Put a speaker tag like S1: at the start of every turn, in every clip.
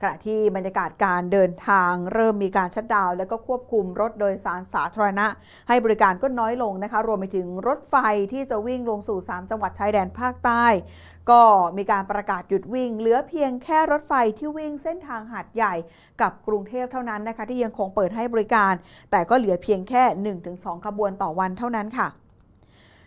S1: ขณะที่บรรยากาศการเดินทางเริ่มมีการชัดดาว และก็ควบคุมรถโดยสารสาธารณะ ให้บริการก็น้อยลงนะคะ รวมไปถึงรถไฟที่จะวิ่งลงสู่ 3 จังหวัดชายแดนภาคใต้ ก็มีการประกาศหยุดวิ่ง เหลือเพียงแค่รถไฟที่วิ่งเส้นทางหาดใหญ่กับกรุงเทพเท่านั้นนะคะที่ยังคงเปิดให้บริการ แต่ก็เหลือเพียงแค่ 1-2 ขบวนต่อวันเท่านั้นค่ะ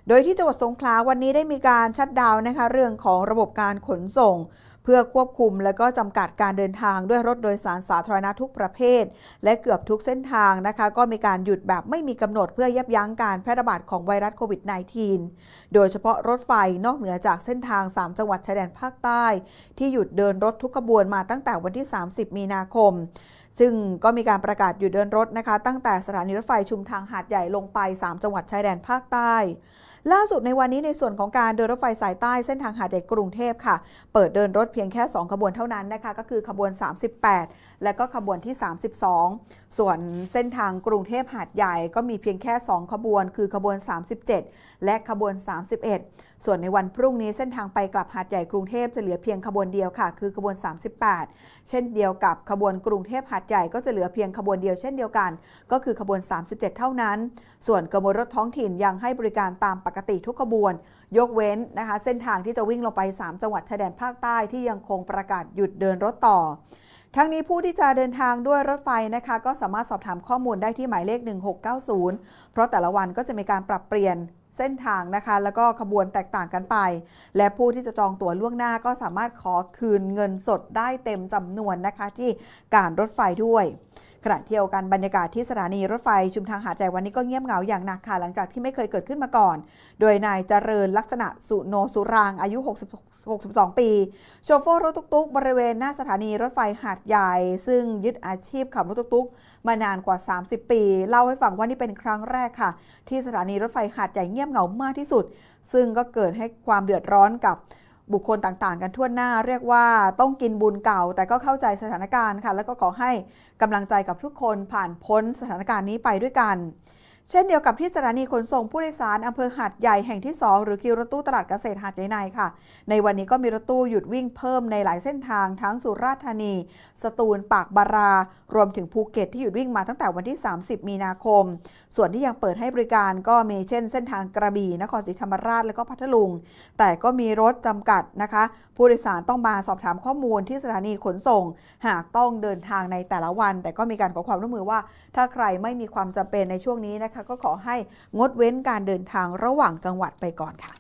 S1: โดยที่จังหวัดสงขลาวันนี้ได้มีการชัดดาวนะคะเรื่องของระบบการขนส่ง เพื่อควบคุมและก็จำกัดการเดินทางด้วยรถโดยสารสาธารณะทุกประเภท และเกือบทุกเส้นทางนะคะ ก็มีการหยุดแบบไม่มีกำหนดเพื่อยับยั้งการแพร่ระบาดของไวรัสโควิด -19 โดยเฉพาะรถไฟนอกเหนือจากเส้นทาง 3 จังหวัดชายแดนภาคใต้ ที่หยุดเดินรถทุกขบวนมาตั้งแต่วันที่ 30 มีนาคม ซึ่งก็มีการประกาศหยุดเดินรถนะคะ ตั้งแต่สถานีรถไฟชุมทางหาดใหญ่ลงไป 3 จังหวัดชายแดนภาคใต้ ล่าสุดในวันนี้ในส่วนของการเดินรถไฟสายใต้เส้นทางหาดใหญ่กรุงเทพค่ะ เปิดเดินรถเพียงแค่ 2 ขบวนเท่านั้นนะคะ ก็คือขบวน 38 และก็ขบวนที่ 32 ส่วนเส้นทางกรุงเทพหาดใหญ่ก็มีเพียงแค่ 2 ขบวน คือขบวน 37 และขบวน 31 ส่วนในวันพรุ่งนี้เส้นทางไปกลับหาดใหญ่กรุงเทพจะเหลือเพียงขบวนเดียวค่ะ คือขบวน 38 เช่นเดียวกับขบวนกรุงเทพหาดใหญ่ก็จะเหลือเพียงขบวนเดียวเช่นเดียวกัน ก็คือขบวน 37 เท่านั้น ส่วนขบวนรถท้องถิ่นยังให้บริการตามปกติทุกขบวน ยกเว้นนะคะ เส้นทางที่จะวิ่งลงไป 3 จังหวัดชายแดนภาคใต้ที่ยังคงประกาศหยุดเดินรถต่อทั้งนี้ผู้ที่จะเดินทางด้วยรถไฟนะคะ ก็สามารถสอบถามข้อมูลได้ที่หมายเลข 1690 เพราะแต่ละวันก็จะมีการปรับเปลี่ยน เส้นทางนะคะ แล้วก็ขบวนแตกต่างกันไป และผู้ที่จะจองตั๋วล่วงหน้าก็สามารถขอคืนเงินสดได้เต็มจำนวนนะคะที่การรถไฟด้วย ขณะเที่ยวกันบรรยากาศที่สถานีรถไฟชุมทางหาดใหญ่วันนี้ก็เงียบเหงาอย่างหนักค่ะหลังจากที่ไม่เคยเกิดขึ้นมาก่อน โดยนายเจริญลักษณะสุโนสุรางอายุ 62 ปี โชเฟอร์รถตุกๆ บริเวณหน้าสถานีรถไฟหาดใหญ่ ซึ่งยึดอาชีพขับรถตุกๆ มานานกว่า 30 ปี เล่าให้ฟังว่านี่เป็นครั้งแรกค่ะ ที่สถานีรถไฟหาดใหญ่เงียบเหงามากที่สุด ซึ่งก็เกิดให้ความเดือดร้อนกับ บุคคลต่างๆ กันทั่วหน้าเรียกว่าต้องกินบุญเก่า แต่ก็เข้าใจสถานการณ์ค่ะ แล้วก็ขอให้กำลังใจกับทุกคนผ่านพ้นสถานการณ์นี้ไปด้วยกัน เช่นเดียวกับที่สถานีขนส่งผู้โดยสารอำเภอหาดใหญ่แห่งที่ 2 หรือคิวรถตู้ตลาดเกษตรหาดใหญ่ในค่ะ ในวันนี้ก็มีรถตู้หยุดวิ่งเพิ่มในหลายเส้นทางทั้งสุราษฎร์ธานี สตูล ปากบารา รวมถึงภูเก็ตที่หยุดวิ่งมาตั้งแต่วันที่ 30 มีนาคม ส่วนที่ยังเปิดให้บริการก็มีเช่น เส้นทางกระบี่นครศรีธรรมราชและก็พัทลุง แต่ก็มีรถจำกัดนะคะ ผู้โดยสารต้องมาสอบถามข้อมูลที่สถานีขนส่ง หากต้องเดินทางในแต่ละวัน แต่ก็มีการขอความร่วมมือว่า ถ้าใครไม่มีความจำเป็นในช่วงนี้นะคะ ก็ขอให้งดเว้นการเดินทางระหว่างจังหวัดไปก่อนค่ะ